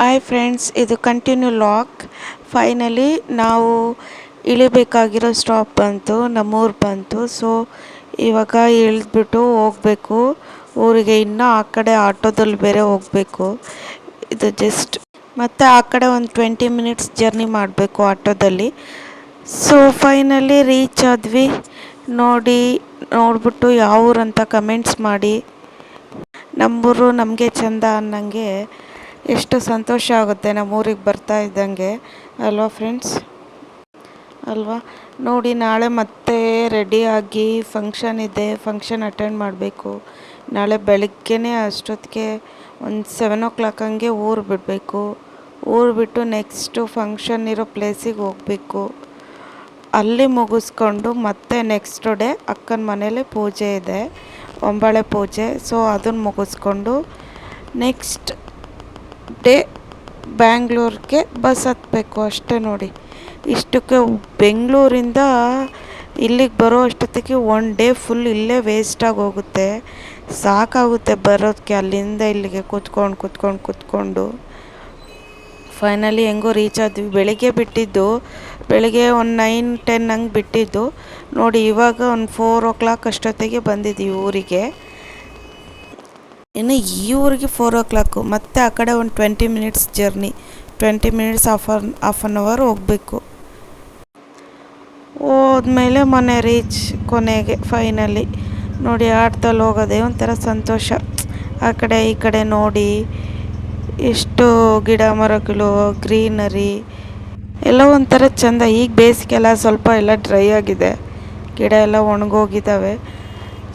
Hi friends ಇದು continue lock finally ನಾವು ಇಳಿಬೇಕಾಗಿರೋ ಸ್ಟಾಪ್ ಬಂತು, ನಮ್ಮೂರು ಬಂತು. ಸೊ ಇವಾಗ ಇಳಿದ್ಬಿಟ್ಟು ಹೋಗಬೇಕು. ಊರಿಗೆ ಇನ್ನೂ ಆ ಕಡೆ ಆಟೋದಲ್ಲಿ ಬೇರೆ ಹೋಗಬೇಕು. ಇದು ಜಸ್ಟ್ ಮತ್ತು ಆ ಕಡೆ ಒಂದು ಟ್ವೆಂಟಿ ಮಿನಿಟ್ಸ್ ಜರ್ನಿ ಮಾಡಬೇಕು ಆಟೋದಲ್ಲಿ. ಸೊ ಫೈನಲಿ ರೀಚ್ ಆದ್ವಿ. ನೋಡಿ, ನೋಡ್ಬಿಟ್ಟು ಯಾವ ಊರಂತ ಕಮೆಂಟ್ಸ್ ಮಾಡಿ. ನಮ್ಮೂರು ನಮಗೆ ಚಂದ ಅನ್ನಂಗೆ ಎಷ್ಟು ಸಂತೋಷ ಆಗುತ್ತೆ ನಮ್ಮ ಊರಿಗೆ ಬರ್ತಾ ಇದ್ದಂಗೆ. ಅಲ್ವಾ ಫ್ರೆಂಡ್ಸ್ ಅಲ್ವಾ? ನೋಡಿ, ನಾಳೆ ಮತ್ತೆ ರೆಡಿಯಾಗಿ ಫಂಕ್ಷನ್ ಇದೆ ಫಂಕ್ಷನ್ ಅಟೆಂಡ್ ಮಾಡಬೇಕು. ನಾಳೆ ಬೆಳಗ್ಗೆನೇ ಅಷ್ಟೊತ್ತಿಗೆ ಒಂದು ಸೆವೆನ್ ಓ ಕ್ಲಾಕ್ ಹಂಗೆ ಊರು ಬಿಡಬೇಕು. ಊರು ಬಿಟ್ಟು ನೆಕ್ಸ್ಟು ಫಂಕ್ಷನ್ ಇರೋ ಪ್ಲೇಸಿಗೆ ಹೋಗಬೇಕು. ಅಲ್ಲಿ ಮುಗಿಸ್ಕೊಂಡು ಮತ್ತೆ ನೆಕ್ಸ್ಟ್ ಡೇ ಅಕ್ಕನ ಮನೇಲಿ ಪೂಜೆ ಇದೆ, ಒಂಬಳೆ ಪೂಜೆ. ಸೊ ಅದನ್ನು ಮುಗಿಸ್ಕೊಂಡು ನೆಕ್ಸ್ಟ್ ಡೇ ಬ್ಯಾಂಗ್ಳೂರ್ಗೆ ಬಸ್ ಹತ್ತಬೇಕು ಅಷ್ಟೇ ನೋಡಿ. ಇಷ್ಟಕ್ಕೆ ಬೆಂಗಳೂರಿಂದ ಇಲ್ಲಿಗೆ ಬರೋ ಅಷ್ಟೊತ್ತಿಗೆ ಒನ್ ಡೇ ಫುಲ್ ಇಲ್ಲೇ ವೇಸ್ಟಾಗಿ ಹೋಗುತ್ತೆ. ಸಾಕಾಗುತ್ತೆ ಬರೋದಕ್ಕೆ ಅಲ್ಲಿಂದ ಇಲ್ಲಿಗೆ ಕೂತ್ಕೊಂಡು ಕೂತ್ಕೊಂಡು ಕೂತ್ಕೊಂಡು. ಫೈನಲಿ ಹೆಂಗೋ ರೀಚ್ ಆದ್ವಿ. ಬೆಳಿಗ್ಗೆ ಬಿಟ್ಟಿದ್ದು, ಬೆಳಿಗ್ಗೆ ಒಂದು ನೈನ್ ಟೆನ್ ಹಂಗೆ ಬಿಟ್ಟಿದ್ದು. ನೋಡಿ ಇವಾಗ ಒಂದು ಫೋರ್ ಓ ಕ್ಲಾಕ್ ಅಷ್ಟೊತ್ತಿಗೆ ಬಂದಿದ್ದೀವಿ ಊರಿಗೆ. ಇನ್ನು ಈ ಊರಿಗೆ ಫೋರ್ ಓ ಕ್ಲಾಕು ಮತ್ತು ಆ ಕಡೆ ಒಂದು twenty minutes journey twenty minutes half an half an hour ಹೋಗಬೇಕು. ಹೋದ್ಮೇಲೆ ಮನೆ ರೀಚ್ ಕೊನೆಗೆ ಫೈನಲಿ ನೋಡಿ, ಆಟದಲ್ಲಿ ಹೋಗೋದೇ ಒಂಥರ ಸಂತೋಷ. ಆ ಕಡೆ ಈ ಕಡೆ ನೋಡಿ, ಎಷ್ಟು ಗಿಡ ಮರಗಳು ಗ್ರೀನರಿ ಎಲ್ಲ ಒಂಥರ ಚೆಂದ. ಈಗ ಬೇಸಿಗೆಲ್ಲ ಸ್ವಲ್ಪ ಎಲ್ಲ ಡ್ರೈ ಆಗಿದೆ. ಗಿಡ ಎಲ್ಲ ಒಣಗೋಗಿದ್ದಾವೆ.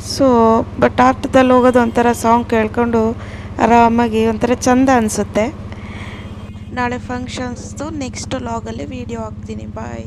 ಸೊ ಬಟ್ ಆಟದಲ್ಲಿ ಹೋಗೋದು ಒಂಥರ ಸಾಂಗ್ ಕೇಳ್ಕೊಂಡು ಆರಾಮಾಗಿ ಒಂಥರ ಚೆಂದ ಅನಿಸುತ್ತೆ. ನಾಳೆ ಫಂಕ್ಷನ್ಸ್ದು ನೆಕ್ಸ್ಟ್ ಲಾಗಲ್ಲಿ ವೀಡಿಯೋ ಹಾಕ್ತೀನಿ. ಬಾಯ್